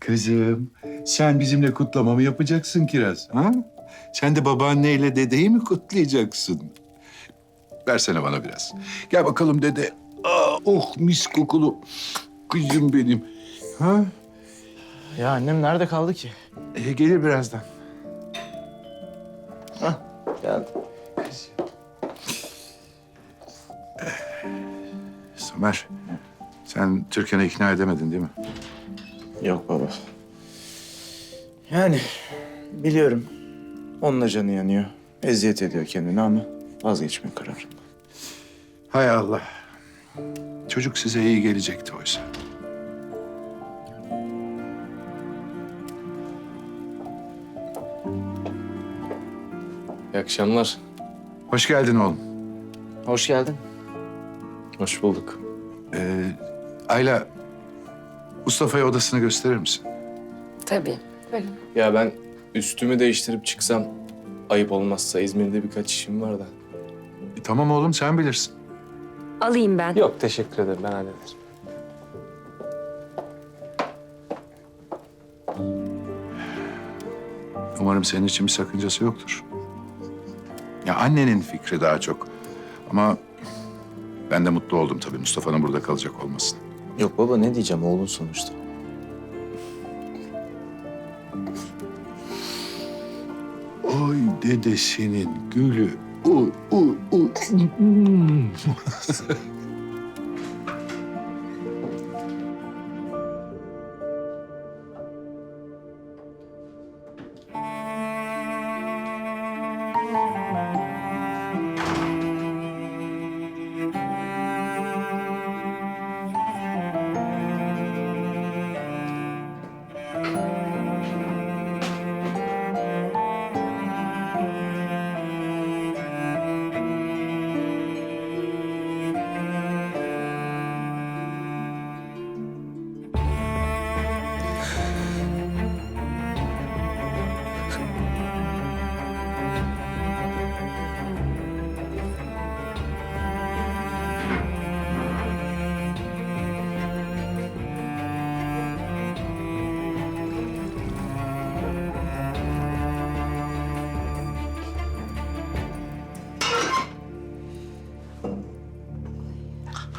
Kızım, sen bizimle kutlama mı yapacaksın Kiraz? Ha? Sen de babaanneyle dedeyi mi kutlayacaksın? Versene bana biraz. Gel bakalım dede. Aa, oh mis kokulu kızım benim. Ha? Ya annem nerede kaldı ki? E, gelir birazdan. Geldi. Somer, sen Türkan'ı ikna edemedin değil mi? Yok baba. Yani biliyorum. Onun da canı yanıyor. Eziyet ediyor kendini ama vazgeçme kararında. Hay Allah. Çocuk size iyi gelecekti oysa. İyi akşamlar. Hoş geldin oğlum. Hoş geldin. Hoş bulduk. Ee, Ayla, Mustafa'ya odasını gösterir misin? Tabii. Buyurun. Ya ben üstümü değiştirip çıksam ayıp olmazsa İzmir'de birkaç işim var da. E, tamam oğlum, sen bilirsin. Alayım ben. Yok teşekkür ederim ben hallederim. Umarım senin için bir sakıncası yoktur. Ya annenin fikri daha çok. Ama ben de mutlu oldum tabii Mustafa'nın burada kalacak olmasın. Yok baba ne diyeceğim oğlun sonuçta. Oy dedesinin gülü. Uy, uy, uy.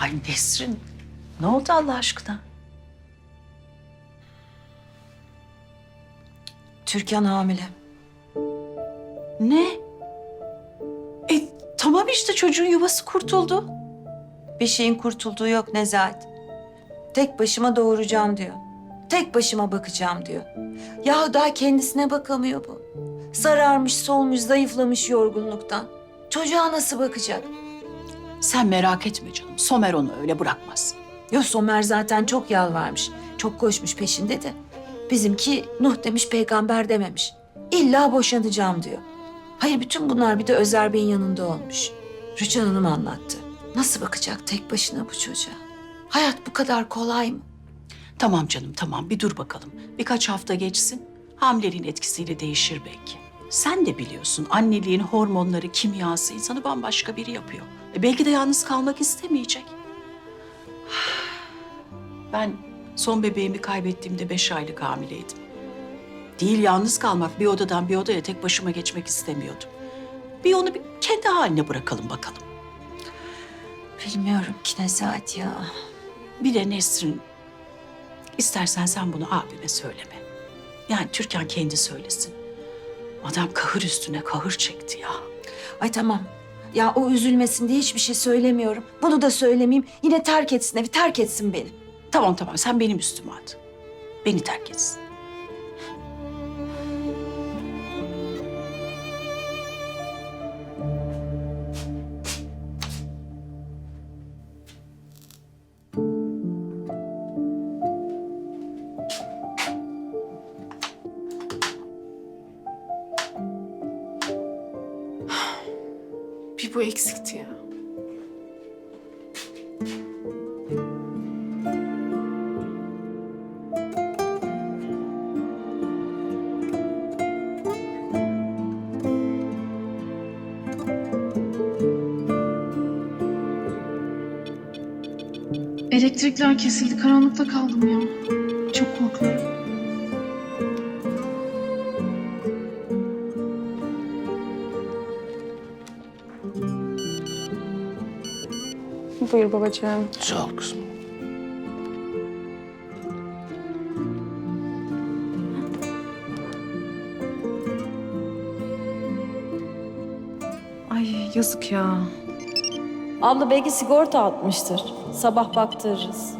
Ay Nesrin, ne oldu Allah aşkına? Türkan hamile. Ne? E tamam işte çocuğun yuvası kurtuldu. Bir şeyin kurtulduğu yok Nezahat. Tek başıma doğuracağım diyor. Tek başıma bakacağım diyor. Ya daha kendisine bakamıyor bu. Sararmış, solmuş, zayıflamış yorgunluktan. Çocuğa nasıl bakacak? Sen merak etme canım. Somer onu öyle bırakmaz. Yo Somer zaten çok yalvarmış. Çok koşmuş peşinde de. Bizimki Nuh demiş peygamber dememiş. İlla boşanacağım diyor. Hayır bütün bunlar bir de Özer Bey'in yanında olmuş. Rüçhan Hanım anlattı. Nasıl bakacak tek başına bu çocuğa? Hayat bu kadar kolay mı? Tamam canım tamam bir dur bakalım. Birkaç hafta geçsin. Hamileliğin etkisiyle değişir belki. Sen de biliyorsun anneliğin hormonları, kimyası insanı bambaşka biri yapıyor. E belki de yalnız kalmak istemeyecek. Ben son bebeğimi kaybettiğimde beş aylık hamileydim. Değil yalnız kalmak, bir odadan bir odaya tek başıma geçmek istemiyordum. Bir onu bir kendi haline bırakalım bakalım. Bilmiyorum ki Nezahat ya. Bir de Nesrin, istersen sen bunu abime söyleme. Yani Türkan kendi söylesin. Adam kahır üstüne kahır çekti ya. Ay tamam. Ya o üzülmesin diye hiçbir şey söylemiyorum. Bunu da söylemeyeyim. Yine terk etsin evi, terk etsin beni. Tamam tamam sen benim üstüme at. Beni terk etsin. Bir bu eksikti ya. Elektrikler kesildi. Karanlıkta kaldım ya. Buyur babacığım. Sağ ol kızım. Ay yazık ya. Abla belki sigorta atmıştır. Sabah baktırırız.